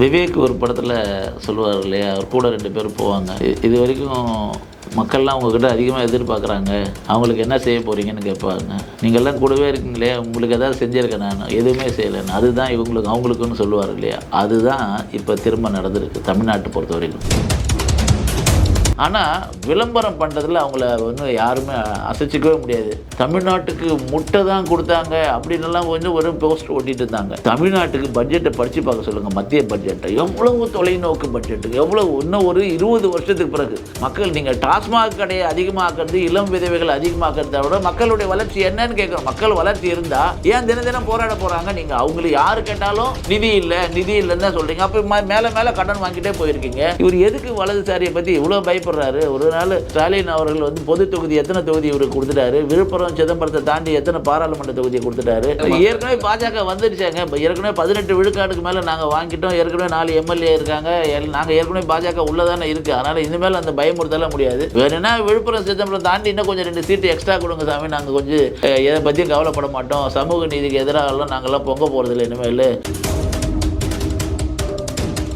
விவேக் ஒரு படத்தில் சொல்லுவார் இல்லையா? அவர் கூட ரெண்டு பேரும் போவாங்க. இது வரைக்கும் மக்கள்லாம் உங்ககிட்ட அதிகமாக எதிர்பார்க்குறாங்க. அவங்களுக்கு என்ன செய்ய போகிறீங்கன்னு கேட்பாங்க. நீங்கள்லாம் கூடவே இருக்கீங்களே உங்களுக்கு எதாவது செஞ்சுருக்கேன் நான். எதுவுமே செய்யலைன்னு. அதுதான் இவங்களுக்கு அவங்களுக்குன்னு சொல்லுவார் இல்லையா? அதுதான் இப்போ திரும்ப நடந்திருக்கு தமிழ்நாட்டை பொறுத்த வரைக்கும் ஆனால் விளம்பரம் பண்ணுறதுல அவங்கள வந்து யாருமே அசைச்சிக்கவே முடியாது. தமிழ்நாட்டுக்கு முட்டை தான் கொடுத்தாங்க அப்படின்னுலாம் வந்து ஒரு போஸ்ட் ஓட்டிகிட்டு இருந்தாங்க. தமிழ்நாட்டுக்கு பட்ஜெட்டை படித்து பார்க்க சொல்லுங்கள் மத்திய பட்ஜெட்டை எவ்வளவு தொலைநோக்கு பட்ஜெட்டு எவ்வளவு? இன்னும் ஒரு இருபது வருஷத்துக்கு பிறகு. மக்கள் நீங்கள் டாஸ்மாக் கடையை அதிகமாக்குறது இளம் விதவைகள் அதிகமாக்குறத விட மக்களுடைய வளர்ச்சி என்னன்னு கேட்குறோம். மக்கள் வளர்ச்சி இருந்தால் ஏன் தினம் தினம் போராட போகிறாங்க நீங்கள் அவங்களை யார் கேட்டாலும் நிதி இல்லை நிதி இல்லைன்னு தான் சொல்கிறீங்க அப்போ மேலே மேலே கடன் வாங்கிட்டே போயிருக்கீங்க. இவர் எதுக்கு வலதுசாரியை பற்றி இவ்வளோ பயப்படுறாரு ஒரு நாள் ஸ்டாலின் அவர்கள் வந்து பொது தொகுதி எத்தனை தொகுதி இவருக்கு கொடுத்துட்டாரு? விழுப்புரம் சிதம்பரத்தை தாண்டி எத்தனை பாராளுமன்ற தொகுதியை கொடுத்துட்டாரு? ஏற்கனவே பாஜக வந்துடுச்சாங்க இப்போ ஏற்கனவே பதினெட்டு விழுக்காடுக்கு மேலே நாங்கள் வாங்கிட்டோம். ஏற்கனவே நாலு எம்எல்ஏ இருக்காங்க. எல்- நாங்க ஏற்கனவே பாஜக உள்ளதானே இருக்கு. அதனால இனிமேல் அந்த பயமுறுத்தலாம் முடியாது. வேணும்னா விழுப்புரம் சிதம்பரம் தாண்டி இன்னும் கொஞ்சம் ரெண்டு சீட்டு எக்ஸ்ட்ரா கொடுங்க சாமி. நாங்கள் கொஞ்சம் எதை பற்றியும் கவலைப்பட மாட்டோம். சமூக நீதிக்கு எதிராகலாம் நாங்கள்லாம் பொங்க போகிறதில்ல இனிமேல்.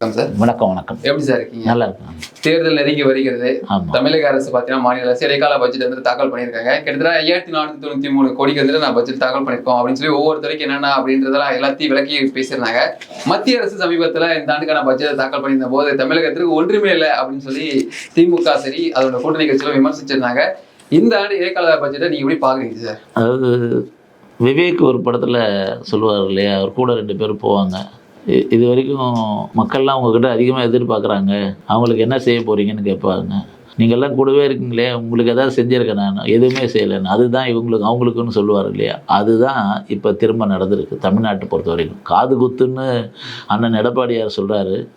வணக்கம் சார். வணக்கம் வணக்கம். எப்படி சார் இருக்கீங்க? நல்லா இருக்கேன். தேர்தல் நெருங்கி வருகிறது. தமிழக அரசு பார்த்தீங்கன்னா மாநில அரசு இடைக்கால பட்ஜெட் வந்து தாக்கல் பண்ணியிருக்காங்க. கிட்டத்தட்ட ஐயாயிரத்தி நானூத்தி தொண்ணூத்தி மூணு கோடிக்கு வந்து நான் பட்ஜெட் தாக்கல் பண்ணிருக்கோம் அப்படின்னு சொல்லி ஒவ்வொரு துறைக்கு என்னென்ன அப்படின்றதெல்லாம் எல்லாத்தையும் விளக்கி பேசியிருந்தாங்க. மத்திய அரசு சமீபத்துல இந்த ஆண்டுக்கான பட்ஜெட்டை தாக்கல் பண்ணியிருந்த போது தமிழகத்திற்கு ஒன்றுமே இல்லை அப்படின்னு சொல்லி திமுக சரி அதோட கூட்டணி கட்சிகளும் விமர்சிச்சிருந்தாங்க. இந்த ஆண்டு இடைக்கால பட்ஜெட்டை நீங்க எப்படி பாக்குறீங்க சார்? அதாவது விவேக் ஒரு படத்தில் சொல்லுவார் இல்லையா? அவர் கூட ரெண்டு பேரும் போவாங்க. இது வரைக்கும் மக்கள்லாம் உங்ககிட்ட அதிகமாக எதிர்பார்க்குறாங்க. அவங்களுக்கு என்ன செய்ய போகிறீங்கன்னு கேட்பாங்க. நீங்கள்லாம் கூடவே இருக்கீங்களே உங்களுக்கு எதாவது செஞ்சுருக்கேன் நான். எதுவுமே செய்யலைன்னு. அதுதான் இவங்களுக்கு அவங்களுக்குன்னு சொல்லுவார் இல்லையா? அதுதான் இப்போ திரும்ப நடந்திருக்கு தமிழ்நாட்டை பொறுத்த வரைக்கும் காது குத்துன்னு அண்ணன் எடப்பாடியார் சொல்கிறாரு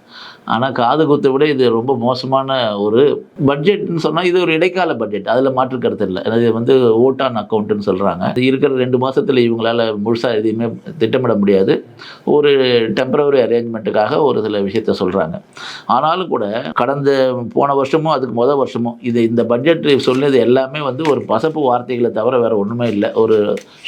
ஆனால் காது குத்தை விட இது ரொம்ப மோசமான ஒரு பட்ஜெட்னு சொன்னால் இது ஒரு இடைக்கால பட்ஜெட். அதில் மாற்று கருத்து இல்லை. அது வந்து ஓட்டான் ஆன் அக்கௌண்ட்டுன்னு சொல்கிறாங்க இது இருக்கிற ரெண்டு மாதத்தில் இவங்களால முழுசாக எதையுமே திட்டமிட முடியாது. ஒரு டெம்பரவரி அரேஞ்ச்மெண்ட்டுக்காக ஒரு சில விஷயத்த சொல்கிறாங்க ஆனாலும் கூட கடந்த போன வருஷமும் அதுக்கு முதல் வருஷமும் இது இந்த பட்ஜெட் சொன்னது எல்லாமே வந்து ஒரு பசப்பு வார்த்தைகளை தவிர வேறு ஒன்றுமே இல்லை. ஒரு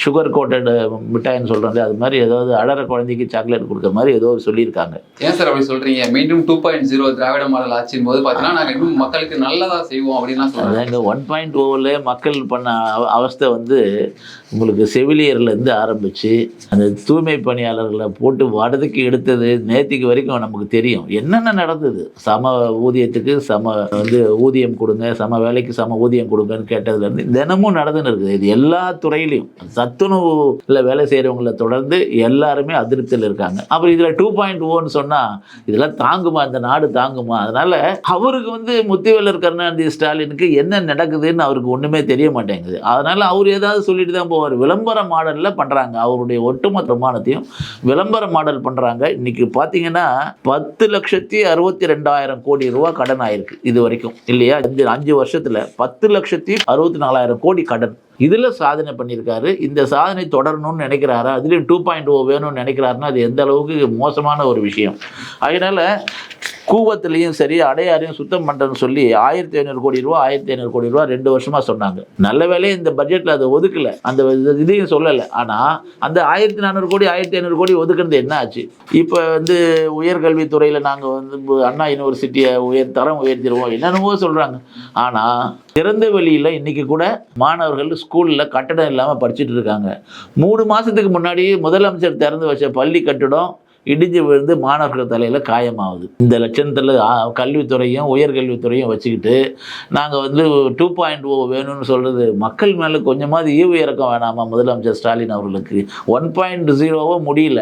சுகர் கோட்டட் மிட்டாய்னு சொல்கிறது அது மாதிரி ஏதாவது அழற குழந்தைக்கு சாக்லேட் கொடுக்குற மாதிரி ஏதோ சொல்லியிருக்காங்க. ஏன் சார் அப்படி சொல்கிறீங்க மீண்டும் two point zero Dravida model ஆட்சியின் போது பார்த்தீங்கன்னா நாங்கள் இன்னும் மக்களுக்கு நல்லதாக செய்வோம் அப்படின்லாம் சொல்லுவாங்க இந்த ஒன் பாயிண்ட் ஓவில் oh மக்கள் பண்ண அவ- அவஸ்தை வந்து உங்களுக்கு செவிலியர்லேருந்து ஆரம்பித்து அந்த தூய்மை பணியாளர்களை போட்டு வடதுக்கு எடுத்தது நேத்திக்கு வரைக்கும் நமக்கு தெரியும். என்னென்ன நடந்தது? சம ஊதியத்துக்கு சம வந்து ஊதியம் கொடுங்க சம வேலைக்கு சம ஊதியம் கொடுங்கன்னு கேட்டதுலேருந்து தினமும் நடந்துன்னு இருக்குது. இது எல்லா துறையிலையும். சத்துணவுல வேலை செய்கிறவங்கள தொடர்ந்து எல்லாருமே அதிருப்தியில் இருக்காங்க. அப்புறம் இதில் டூ பாயிண்ட் ஓன்னு oh சொன்னால் இதெல்லாம் தாங்குமா? இந்த நாடு தாங்குமா? அதனால அவருக்கு வந்து முத்திவேலர் கருணாநிதி ஸ்டாலினுக்கு என்ன நடக்குதுன்னு அவருக்கு ஒன்றுமே தெரிய மாட்டேங்குது. அதனால அவர் ஏதாவது சொல்லிட்டு தான் போவார். விளம்பர மாடலில் பண்ணுறாங்க அவருடைய ஒட்டுமொத்த மானத்தையும் விளம்பர மாடல் பண்ணுறாங்க இன்னைக்கு பார்த்தீங்கன்னா பத்து லட்சத்தி அறுபத்தி ரெண்டாயிரம் கோடி ரூபா கடன் ஆயிருக்கு இது வரைக்கும். இல்லையா? அஞ்சு அஞ்சு வருஷத்தில் பத்து லட்சத்தி அறுபத்தி நாலாயிரம் கோடி கடன். இதில் சாதனை பண்ணியிருக்காரு. இந்த சாதனை தொடரணும்னு நினைக்கிறாரா? அதுலேயும் டூ பாயிண்ட் ஓ oh வேணும்னு நினைக்கிறாருன்னா அது எந்த அளவுக்கு மோசமான ஒரு விஷயம். அதனால் கூவத்திலையும் சரி அடையாரையும் சுத்தம் பண்ணுறேன்னு சொல்லி ஆயிரத்தி ஐநூறு கோடி ரூபா ஆயிரத்தி ஐநூறு கோடி ரூபா ரெண்டு வருஷமாக சொன்னாங்க. நல்ல வேலையை இந்த பட்ஜெட்டில் அதை ஒதுக்கல. அந்த இது- இதையும் சொல்லலை. ஆனால் அந்த ஆயிரத்தி நானூறு கோடி ஆயிரத்தி ஐநூறு கோடி ஒதுக்குறது என்ன ஆச்சு? இப்போ வந்து உயர்கல்வித்துறையில் நாங்கள் வந்து அண்ணா யூனிவர்சிட்டியை உயர் தரம் உயர்த்திடுவோம் என்னென்னவோ சொல்கிறாங்க ஆனால் திறந்த வெளியில் இன்றைக்கி கூட மாணவர்கள் ஸ்கூலில் கட்டடம் இல்லாமல் படிச்சுட்டு இருக்காங்க. மூணு மாதத்துக்கு முன்னாடி முதலமைச்சர் திறந்து வச்ச பள்ளி கட்டடம் இடிஞ்சு விழுந்து மாணவர்கள் தலையில் காயமாகுது. இந்த லட்சணத்தில் கல்வித்துறையும் உயர்கல்வித்துறையும் வச்சுக்கிட்டு நாங்கள் வந்து டூ பாயிண்ட் ஓ வேணும்னு சொல்கிறது மக்கள் மேலே கொஞ்சமாவது ஈவு இறக்கம் வேணாமா முதலமைச்சர் ஸ்டாலின் அவர்களுக்கு? ஒன் பாயிண்ட் ஜீரோவோ முடியல.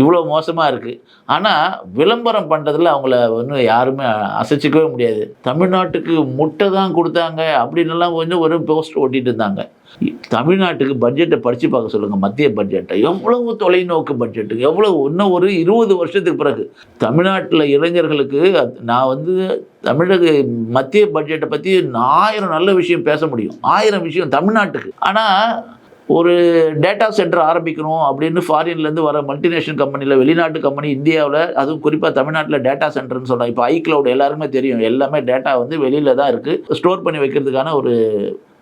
இவ்வளோ மோசமாக இருக்குது ஆனால் விளம்பரம் பண்ணுறதுல அவங்கள ஒன்றும் யாருமே அசைச்சிக்கவே முடியாது. தமிழ்நாட்டுக்கு முட்டை தான் கொடுத்தாங்க அப்படின்னுலாம் கொஞ்சம் ஒரு போஸ்ட் ஓட்டிகிட்டு இருந்தாங்க. தமிழ்நாட்டுக்கு பட்ஜெட்டை படித்து பார்க்க சொல்லுங்கள் மத்திய பட்ஜெட்டை எவ்வளவு தொலைநோக்கு பட்ஜெட்டு எவ்வளவு இன்னும் ஒரு இருபது வருஷத்துக்கு பிறகு. தமிழ்நாட்டில் இளைஞர்களுக்கு நான் வந்து தமிழக மத்திய பட்ஜெட்டை பற்றி ஆயிரம் நல்ல விஷயம் பேச முடியும். ஆயிரம் விஷயம் தமிழ்நாட்டுக்கு. ஆனால் ஒரு டேட்டா சென்டர் ஆரம்பிக்கணும் அப்படின்னு ஃபாரின்லேருந்து வர மல்டிநேஷனல் கம்பெனியில் வெளிநாட்டு கம்பெனி இந்தியாவில் அதுவும் குறிப்பாக தமிழ்நாட்டில் டேட்டா சென்டர்னு சொல்கிறாங்க இப்போ ஐக்ளவுட் எல்லாருக்குமே தெரியும். எல்லாமே டேட்டா வந்து வெளியில் தான் இருக்குது ஸ்டோர் பண்ணி வைக்கிறதுக்கான ஒரு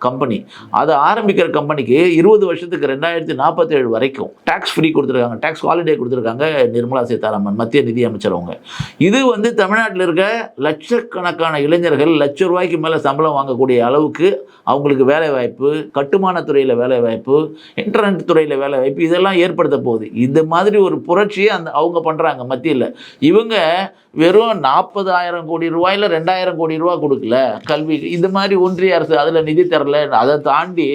கம்பெனி அதை ஆரம்பிக்கிற கம்பெனிக்கு இருபது வருஷத்துக்கு ரெண்டாயிரத்தி நாற்பத்தேழு வரைக்கும் டேக்ஸ் ஃப்ரீ கொடுத்துருக்காங்க. டேக்ஸ் ஹாலிடே கொடுத்துருக்காங்க நிர்மலா சீதாராமன் மத்திய நிதி அமைச்சர் அவங்க. இது வந்து தமிழ்நாட்டில் இருக்க லட்சக்கணக்கான இளைஞர்கள் லட்ச ரூபாய்க்கு மேலே சம்பளம் வாங்கக்கூடிய அளவுக்கு அவங்களுக்கு வேலை வாய்ப்பு கட்டுமான துறையில் வேலை வாய்ப்பு இன்டர்நெட் துறையில் வேலை வாய்ப்பு இதெல்லாம் ஏற்படுத்த போகுது. இந்த மாதிரி ஒரு புரட்சியை அந்த அவங்க பண்ணுறாங்க மத்தியில். இவங்க வெறும் நாற்பதாயிரம் கோடி ரூபாயில் ரெண்டாயிரம் கோடி ரூபா கொடுக்கல. கல்வி இந்த மாதிரி ஒன்றிய அரசு அதில் நிதி தரல அதை தாண்டி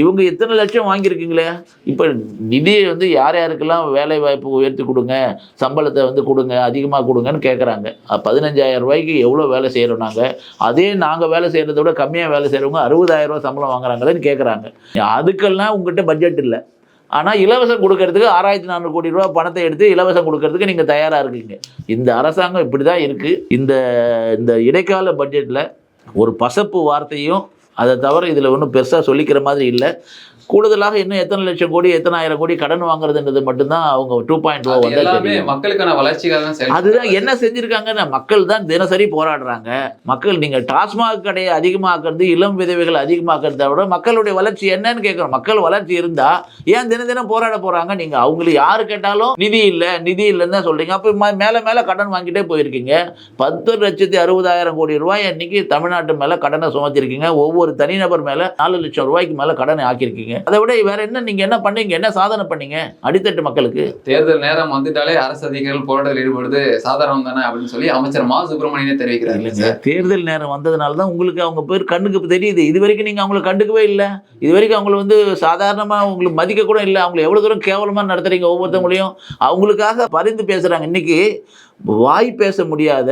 இவங்க எத்தனை லட்சம் வாங்கியிருக்கீங்களே? இப்போ நிதியை வந்து யார் யாருக்கெல்லாம் வேலை வாய்ப்பு உயர்த்தி கொடுங்க சம்பளத்தை வந்து கொடுங்க அதிகமாக கொடுங்கன்னு கேட்குறாங்க பதினஞ்சாயிரம் ரூபாய்க்கு எவ்வளோ வேலை செய்கிறோம் நாங்கள் அதே நாங்கள் வேலை செய்கிறத விட கம்மியாக வேலை செய்கிறவங்க அறுபதாயிரம் சம்பளம் வாங்குறாங்களேன்னு கேட்குறாங்க அதுக்கெல்லாம் உங்ககிட்ட பட்ஜெட் இல்லை. ஆனால் இலவசம் கொடுக்கறதுக்கு ஆறாயிரத்தி நானூறு கோடி ரூபா பணத்தை எடுத்து இலவசம் கொடுக்கறதுக்கு நீங்கள் தயாராக இருக்கீங்க. இந்த அரசாங்கம் இப்படி தான் இருக்குது இந்த இந்த இடைக்கால பட்ஜெட்டில் ஒரு பசப்பு வார்த்தையும் அதை தவிர இதில் ஒன்றும் பெருசாக சொல்லிக்கிற மாதிரி இல்லை. கூடுதலாக இன்னும் எத்தனை லட்சம் கோடி எத்தனை ஆயிரம் கோடி கடன் வாங்குறதுன்றது மட்டும்தான் அவங்க டூ பாயிண்ட் ஓ தெரியும் மக்களுக்கான வளர்ச்சிக்காக. அதுதான் என்ன செஞ்சிருக்காங்கன்னா மக்கள் தான் தினசரி போராடுறாங்க. மக்கள் நீங்க டாஸ்மாக் கடையை அதிகமாக்குறது இளம் விதவைகள் அதிகமாக்குறத விட மக்களுடைய வளர்ச்சி என்னன்னு கேட்குறோம். மக்கள் வளர்ச்சி இருந்தா ஏன் தினம் தினம் போராட போறாங்க? நீங்க அவங்களுக்கு யாரு கேட்டாலும் நிதி இல்லை நிதி இல்லைன்னு தான் சொல்றீங்க. அப்போ மேல மேல கடன் வாங்கிட்டே போயிருக்கீங்க. பத்து லட்சத்தி அறுபதாயிரம் கோடி ரூபாய் இன்னைக்கு தமிழ்நாட்டு மேல கடனை சுமத்திருக்கீங்க. ஒவ்வொரு தனிநபர் மேல நாலு லட்சம் ரூபாய்க்கு மேல கடனை ஆக்கியிருக்கீங்க. அதை விட வேற என்ன நீங்க என்ன பண்ணீங்க? என்ன சாதனை பண்ணீங்க? அடித்தட்டு மக்களுக்கு. தேர்தல் நேரம் வந்துட்டாலே அரசு அதிகாரிகள் போராட்டத்தில் ஈடுபடுறது சாதாரணம் தானே அப்படின்னு சொல்லி அமைச்சர் மா. சுப்பிரமணியனே தெரிவிக்கிறாரு. இல்லைங்க தேர்தல் நேரம் வந்ததுனால தான் உங்களுக்கு அவங்க பேர் கண்ணுக்கு தெரியுது. இது வரைக்கும் நீங்கள் அவங்கள கண்டுக்கவே இல்லை. இது வரைக்கும் அவங்கள வந்து சாதாரணமாக உங்களுக்கு மதிக்க கூட இல்லை. அவங்கள எவ்வளோ தூரம் கேவலமாக நடத்துறீங்க ஒவ்வொருத்தவங்களையும். அவங்களுக்காக பரிந்து பேசுகிறாங்க இன்னைக்கு வாய் பேச முடியாத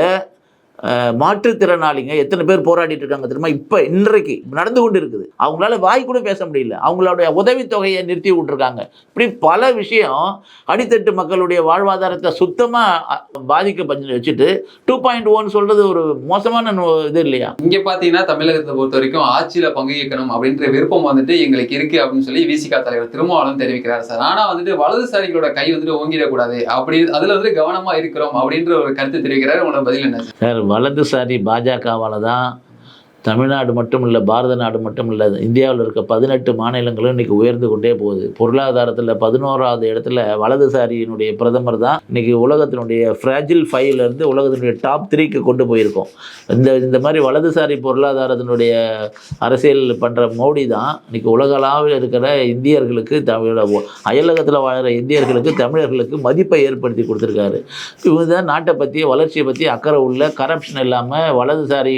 மாற்றுத்திறனாளிங்க எத்தனை பேர் போராடிட்டு இருக்காங்க தெரியுமா? இப்போ இன்றைக்கு நடந்து கொண்டு இருக்குது அவங்களால வாய் கூட பேச முடியல. அவங்களுடைய உதவித்தொகையை நிறுத்தி விட்டுருக்காங்க. இப்படி பல விஷயம் அடித்தட்டு மக்களுடைய வாழ்வாதாரத்தை சுத்தமாக பாதிக்க பண்ணி வச்சுட்டு டூ பாயிண்ட் ஒன் சொல்றது ஒரு மோசமான இது இல்லையா? இங்க பாத்தீங்கன்னா தமிழகத்தை பொறுத்த வரைக்கும் ஆட்சியில பங்கேற்கணும் அப்படின்ற விருப்பம் வந்துட்டு எங்களுக்கு இருக்கு அப்படின்னு சொல்லி விசிகா தலைவர் திருமாவளவன் தெரிவிக்கிறார் சார். ஆனா வந்துட்டு வலதுசாரிகளோட கை வந்துட்டு ஓங்கிடக்கூடாது. அப்படி அதுல வந்து கவனமா இருக்கிறோம் அப்படின்ற ஒரு கருத்து தெரிவிக்கிறார். உங்களோட பதில் என்ன சார் வலதுசாரி பாஜகவால் தான் தமிழ்நாடு மட்டும் இல்லை பாரத நாடு மட்டும் இல்லை இந்தியாவில் இருக்க பதினெட்டு மாநிலங்களும் இன்னைக்கு உயர்ந்து கொண்டே போகுது. பொருளாதாரத்தில் பதினோராவது இடத்துல வலதுசாரியினுடைய பிரதமர் தான் இன்னைக்கு உலகத்தினுடைய ஃப்ராஜில் இருந்து உலகத்தினுடைய டாப் த்ரீக்கு கொண்டு போயிருக்கோம். இந்த இந்த மாதிரி வலதுசாரி பொருளாதாரத்தினுடைய அரசியல் பண்ணுற மோடி தான் இன்னைக்கு உலகளாவில் இருக்கிற இந்தியர்களுக்கு தமிழ அயலகத்தில் வாழ்கிற இந்தியர்களுக்கு தமிழர்களுக்கு மதிப்பை ஏற்படுத்தி கொடுத்துருக்காரு. இவங்க தான் நாட்டை பற்றி வளர்ச்சியை பற்றி அக்கறை உள்ள கரப்ஷன் இல்லாமல் வலதுசாரி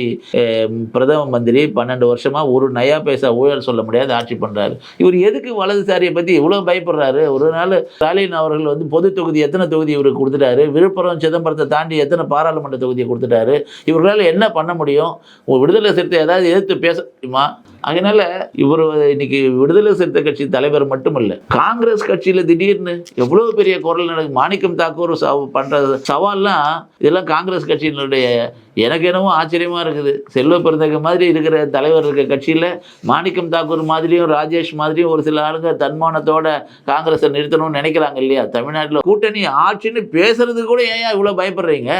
பிரதமர் பிரதம மந்திரி பன்னெண்டு வருஷமாக ஒரு நயா பைசா ஊழல் சொல்ல முடியாது ஆட்சி பண்ணுறாரு இவர் எதுக்கு வலதுசாரியை பற்றி இவ்வளோ பயப்படுறாரு? ஒரு நாள் ஸ்டாலின் அவர்கள் வந்து பொது தொகுதி எத்தனை தொகுதி இவருக்கு கொடுத்துட்டாரு? விழுப்புரம் சிதம்பரத்தை தாண்டி எத்தனை பாராளுமன்ற தொகுதியை கொடுத்துட்டாரு? இவர்களால் என்ன பண்ண முடியும்? விடுதலை சிறுத்தை ஏதாவது எதிர்த்து பேச முடியுமா? அதனால இவர் இன்னைக்கு விடுதலை சிறுத்தை கட்சி தலைவர் மட்டும் இல்லை காங்கிரஸ் கட்சியில் திடீர்னு எவ்வளோ பெரிய குரல் நடக்கு மாணிக்கம் தாக்கூர் பண்ற சவால்லாம் இதெல்லாம் காங்கிரஸ் கட்சியினுடைய எனக்கு என்னவோ ஆச்சரியமா இருக்குது. செல்வ பிறந்தக மாதிரி இருக்கிற தலைவர் இருக்க கட்சியில் மாணிக்கம் தாக்கூர் மாதிரியும் ராஜேஷ் மாதிரியும் ஒரு சில ஆளுங்க தன்மானத்தோட காங்கிரஸை நிறுத்தணும்னு நினைக்கிறாங்க இல்லையா? தமிழ்நாட்டில் கூட்டணி ஆட்சின்னு பேசுறது கூட ஏன் இவ்வளோ பயப்படுறீங்க?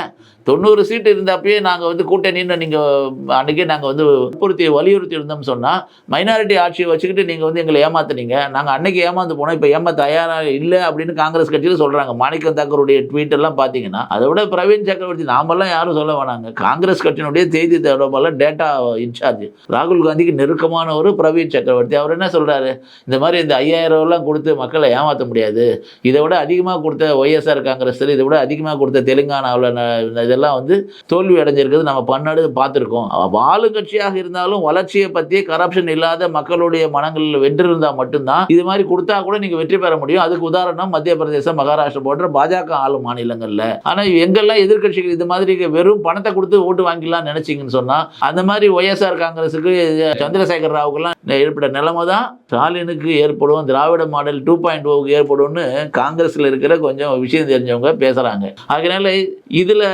தொண்ணூறு சீட்டு இருந்தப்பயே நாங்கள் வந்து கூட்டணின்னு நீங்கள் அன்றைக்கே நாங்கள் வந்து வற்புறுத்தி வலியுறுத்தி இருந்தோம்னு சொன்னால் மைனாரிட்டி ஆட்சியை வச்சுக்கிட்டு நீங்கள் வந்து எங்களை ஏமாத்துனீங்க. நாங்கள் அன்னைக்கு ஏமாந்து போனோம் இப்போ ஏமா தயாராக இல்லை அப்படின்னு காங்கிரஸ் கட்சியில் சொல்கிறாங்க மாணிக்கம் தாக்கருடைய ட்வீட் எல்லாம் பார்த்தீங்கன்னா அதை விட பிரவீன் சக்கரவர்த்தி நாமெல்லாம் யாரும் சொல்ல வேணாங்க. காங்கிரஸ் கட்சியினுடைய செய்தி தொடர்பாளர் டேட்டா இன்சார்ஜ். ராகுல் காந்திக்கு நெருக்கமான ஒரு பிரவீன் சக்கரவர்த்தி. அவர் என்ன சொல்கிறாரு இந்த மாதிரி இந்த ஐயாயிரம் எல்லாம் கொடுத்து மக்களை ஏமாற்ற முடியாது. இதை விட அதிகமாக கொடுத்த ஒய்எஸ்ஆர் காங்கிரஸ் இதை விட அதிகமாக கொடுத்த தெலுங்கானாவில் இதெல்லாம் வந்து தோல்வி அடைஞ்சிருக்கிறது நம்ம பன்னாடு பார்த்துருக்கோம். ஆளுங்கட்சியாக இருந்தாலும் வளர்ச்சியை பற்றி கரப்ஷன் இல்லாத மக்களுடைய மனங்களில் வென்றிருந்தால் மட்டும்தான் இது மாதிரி கொடுத்தா கூட நீங்கள் வெற்றி பெற முடியும். அதுக்கு உதாரணம் மத்திய பிரதேசம் மகாராஷ்டிரா போன்ற பாஜக ஆளும் மாநிலங்களில். ஆனால் எங்கெல்லாம் எதிர்க்கட்சிகள் இது மாதிரி வெறும் பணத்தை கொடுத்து ஓட்டு வாங்கிடலாம் நினைச்சீங்கன்னு சொன்னால் அந்த மாதிரி ஒய்எஸ்ஆர் காங்கிரஸுக்கு சந்திரசேகர் ராவுக்கெல்லாம் ஏற்பட்ட நிலைமை தான். ஸ்டாலினுக்கு ஏற்படும் திராவிட மாடல் டூ பாயிண்ட் ஓவுக்கு ஏற்படும்னு காங்கிரஸில் இருக்கிற கொஞ்சம் விஷயம் தெரிஞ்சவங்க பேசுகிறாங்க அதனால இதில்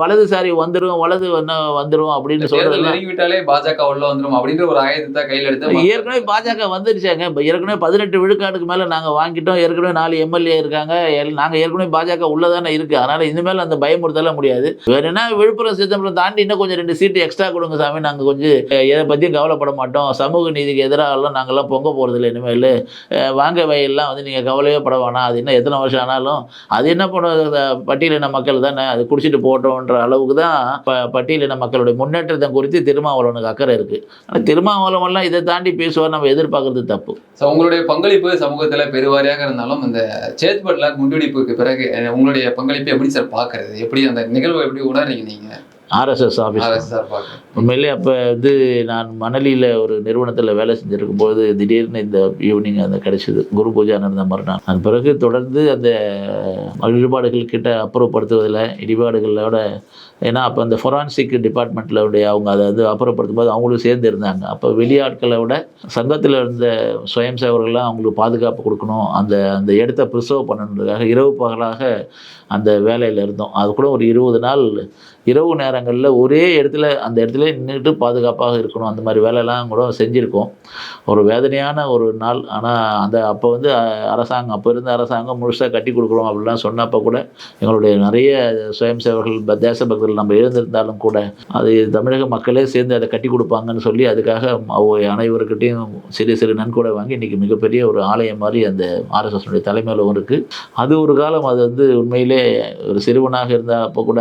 வலதுசாரி வந்துடும் வலது வந்து வந்துடும் அப்படின்னு சொல்கிறது பாஜக உள்ள வந்துரும் அப்படின்ற ஒரு ஆயுதத்தை கையில் எடுத்து ஏற்கனவே பாஜக வந்துருச்சாங்க. இப்போ ஏற்கனவே பதினெட்டு விழுக்காடுக்கு மேலே நாங்கள் வாங்கிட்டோம். ஏற்கனவே நாலு எம்எல்ஏ இருக்காங்க. நாங்கள் ஏற்கனவே பாஜக உள்ளதானே இருக்கு. அதனால இனிமேல் அந்த பயமுறுத்தலாம் முடியாது. வேற என்ன விழுப்புரம் சிதம்பரம் தாண்டி இன்னும் கொஞ்சம் ரெண்டு சீட்டு எக்ஸ்ட்ரா கொடுங்க சாமி. நாங்கள் கொஞ்சம் எதை பற்றியும் கவலைப்பட மாட்டோம். சமூக நீதிக்கு எதிராகலாம் நாங்கள்லாம் பொங்க போகிறதில்ல இனிமேல். வாங்க வயல்லாம் வந்து நீங்கள் கவலையே பட வேணாம். அது இன்னும் எத்தனை வருஷம் ஆனாலும் அது என்ன பண்ணுறது பட்டியலின மக்கள் தானே. அது குடிச்சிட்டு போட்டோன்ற அளவுக்கு தான் ப பட்டியலின மக்களுடைய முன்னேற்றத்தை குறித்து திருமாவளவனுக்கு அக்கறை இருக்குது ஆனால் மூலமெல்லாம் இதை தாண்டி பேசுவார் நம்ம எதிர்பார்க்கறது தப்பு. ஸோ உங்களுடைய பங்களிப்பு சமூகத்தில் பெருவாரியாக இருந்தாலும் இந்த சேத்பட்ல குண்டுவெடிப்புக்கு பிறகு உங்களுடைய பங்களிப்பு எப்படி சார் பார்க்கறது? எப்படி அந்த நிகழ்வை எப்படி உணர்றீங்க நீங்கள் ஆர்எஸ்எஸ் ஆஃபீஸ் உண்மையிலே அப்போ வந்து நான் மணலியில் ஒரு நிறுவனத்தில் வேலை செஞ்சுருக்கும் போது திடீர்னு இந்த ஈவினிங் அந்த கிடைச்சிது. குரு பூஜா நடந்த மறுநாள். அதன் பிறகு தொடர்ந்து அந்த இடிபாடுகள் கிட்ட அப்புறப்படுத்துவதில் இடிபாடுகளோட ஏன்னா அப்போ அந்த ஃபொரான்சிக் டிபார்ட்மெண்ட்டில் உடைய அவங்க அதை வந்து அப்புறப்படுத்தும் போது அவங்களும் சேர்ந்து இருந்தாங்க. அப்போ வெளியாட்களை விட சங்கத்தில் இருந்த சுயம் சேவர்கள்லாம் அவங்களுக்கு பாதுகாப்பு கொடுக்கணும். அந்த அந்த இடத்த ப்ரிசர்வ் பண்ணணுன்றதுக்காக இரவு பகலாக அந்த வேலையில் இருந்தோம். அது கூட ஒரு இருபது நாள் இரவு நேரங்களில் ஒரே இடத்துல அந்த இடத்துல நின்றுட்டு பாதுகாப்பாக இருக்கணும். அந்த மாதிரி வேலையெல்லாம் கூட செஞ்சுருக்கோம். ஒரு வேதனையான ஒரு நாள். ஆனால் அந்த அப்போ வந்து அரசாங்கம் அப்போ இருந்த அரசாங்கம் முழுசாக கட்டி கொடுக்குறோம் அப்படிலாம் சொன்னப்போ கூட எங்களுடைய நிறைய சுயம் சேவர்கள் தேசபக்தர்கள் நம்ம இருந்திருந்தாலும் கூட அது தமிழக மக்களே சேர்ந்து அதை கட்டி கொடுப்பாங்கன்னு சொல்லி அதுக்காக அனைவருக்கிட்டையும் சிறு சிறு நன்கொடை வாங்கி இன்றைக்கி மிகப்பெரிய ஒரு ஆலயம் மாதிரி அந்த ஆர்எஸ்எஸ்னுடைய தலைமையிலும் இருக்குது அது ஒரு காலம் அது வந்து உண்மையிலே ஒரு சிறுவனாக இருந்தால் அப்போ கூட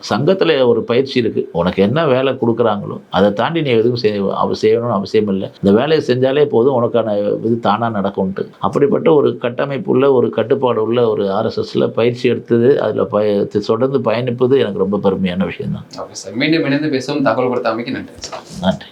சங்கத்தில் ஒரு பயிற்சி இருக்குது உனக்கு என்ன வேலை கொடுக்குறாங்களோ அதை தாண்டி நீ எதுவும் செய் அவ செய்யணும்னு அவசியம் இல்லை. இந்த வேலையை செஞ்சாலே போதும் உனக்கான இது தானாக நடக்கும்ட்டு அப்படிப்பட்ட ஒரு கட்டமைப்பு உள்ள ஒரு கட்டுப்பாடு உள்ள ஒரு ஆர்எஸ்எஸ்ல பயிற்சி எடுத்தது அதில் பய தொடர்ந்து பயணிப்பது எனக்கு ரொம்ப பெருமையான விஷயம்தான். Okay sir. மீண்டும் இணைந்து பேசும் தகவல் கொடுத்த அமைக்கு நன்றி நன்றி.